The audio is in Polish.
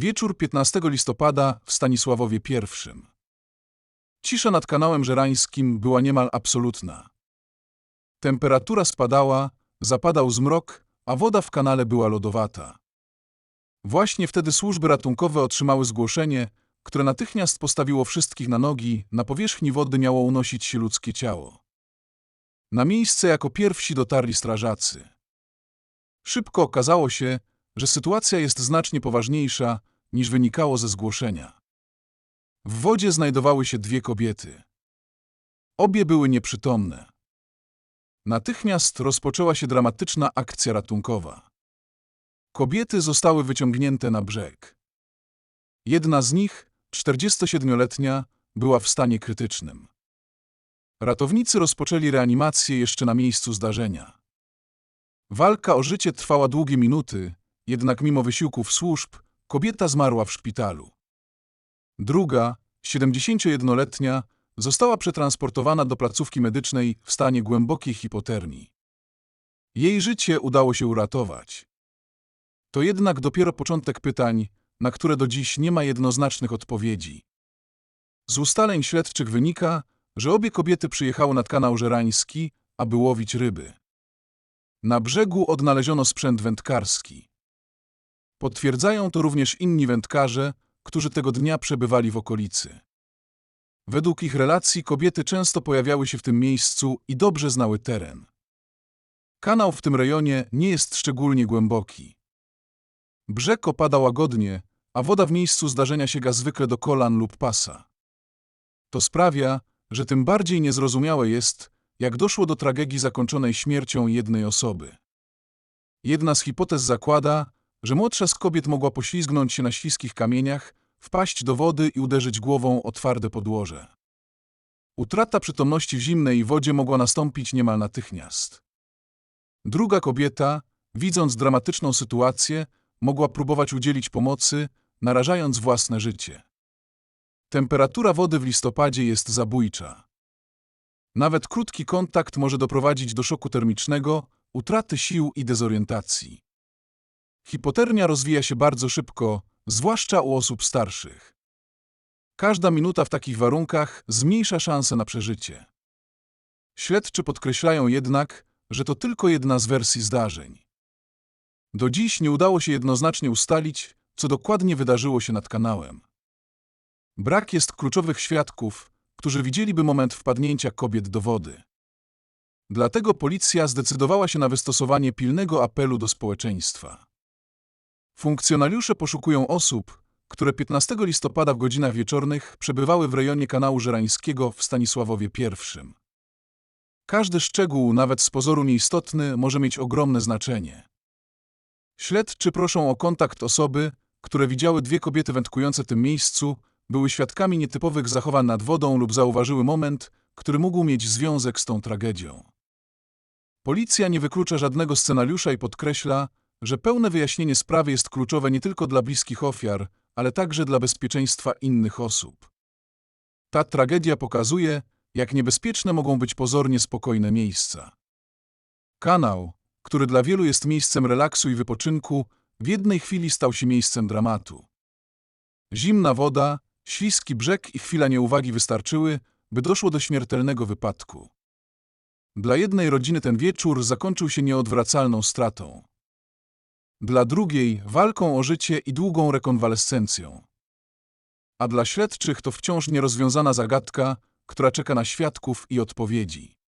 Wieczór 15 listopada w Stanisławowie I. Cisza nad kanałem żerańskim była niemal absolutna. Temperatura spadała, zapadał zmrok, a woda w kanale była lodowata. Właśnie wtedy służby ratunkowe otrzymały zgłoszenie, które natychmiast postawiło wszystkich na nogi, na powierzchni wody miało unosić się ludzkie ciało. Na miejsce jako pierwsi dotarli strażacy. Szybko okazało się, że sytuacja jest znacznie poważniejsza niż wynikało ze zgłoszenia. W wodzie znajdowały się dwie kobiety. Obie były nieprzytomne. Natychmiast rozpoczęła się dramatyczna akcja ratunkowa. Kobiety zostały wyciągnięte na brzeg. Jedna z nich, 47-letnia, była w stanie krytycznym. Ratownicy rozpoczęli reanimację jeszcze na miejscu zdarzenia. Walka o życie trwała długie minuty, jednak mimo wysiłków służb, kobieta zmarła w szpitalu. Druga, 71-letnia, została przetransportowana do placówki medycznej w stanie głębokiej hipotermii. Jej życie udało się uratować. To jednak dopiero początek pytań, na które do dziś nie ma jednoznacznych odpowiedzi. Z ustaleń śledczych wynika, że obie kobiety przyjechały nad kanał żerański, aby łowić ryby. Na brzegu odnaleziono sprzęt wędkarski. Potwierdzają to również inni wędkarze, którzy tego dnia przebywali w okolicy. Według ich relacji kobiety często pojawiały się w tym miejscu i dobrze znały teren. Kanał w tym rejonie nie jest szczególnie głęboki. Brzeg opada łagodnie, a woda w miejscu zdarzenia sięga zwykle do kolan lub pasa. To sprawia, że tym bardziej niezrozumiałe jest, jak doszło do tragedii zakończonej śmiercią jednej osoby. Jedna z hipotez zakłada, że młodsza z kobiet mogła poślizgnąć się na śliskich kamieniach, wpaść do wody i uderzyć głową o twarde podłoże. Utrata przytomności w zimnej wodzie mogła nastąpić niemal natychmiast. Druga kobieta, widząc dramatyczną sytuację, mogła próbować udzielić pomocy, narażając własne życie. Temperatura wody w listopadzie jest zabójcza. Nawet krótki kontakt może doprowadzić do szoku termicznego, utraty sił i dezorientacji. Hipotermia rozwija się bardzo szybko, zwłaszcza u osób starszych. Każda minuta w takich warunkach zmniejsza szanse na przeżycie. Śledczy podkreślają jednak, że to tylko jedna z wersji zdarzeń. Do dziś nie udało się jednoznacznie ustalić, co dokładnie wydarzyło się nad kanałem. Brak jest kluczowych świadków, którzy widzieliby moment wpadnięcia kobiet do wody. Dlatego policja zdecydowała się na wystosowanie pilnego apelu do społeczeństwa. Funkcjonariusze poszukują osób, które 15 listopada w godzinach wieczornych przebywały w rejonie kanału żerańskiego w Stanisławowie I. Każdy szczegół, nawet z pozoru nieistotny, może mieć ogromne znaczenie. Śledczy proszą o kontakt osoby, które widziały dwie kobiety wędkujące tym miejscu, były świadkami nietypowych zachowań nad wodą lub zauważyły moment, który mógł mieć związek z tą tragedią. Policja nie wyklucza żadnego scenariusza i podkreśla, że pełne wyjaśnienie sprawy jest kluczowe nie tylko dla bliskich ofiar, ale także dla bezpieczeństwa innych osób. Ta tragedia pokazuje, jak niebezpieczne mogą być pozornie spokojne miejsca. Kanał, który dla wielu jest miejscem relaksu i wypoczynku, w jednej chwili stał się miejscem dramatu. Zimna woda, śliski brzeg i chwila nieuwagi wystarczyły, by doszło do śmiertelnego wypadku. Dla jednej rodziny ten wieczór zakończył się nieodwracalną stratą. Dla drugiej walką o życie i długą rekonwalescencją. A dla śledczych to wciąż nierozwiązana zagadka, która czeka na świadków i odpowiedzi.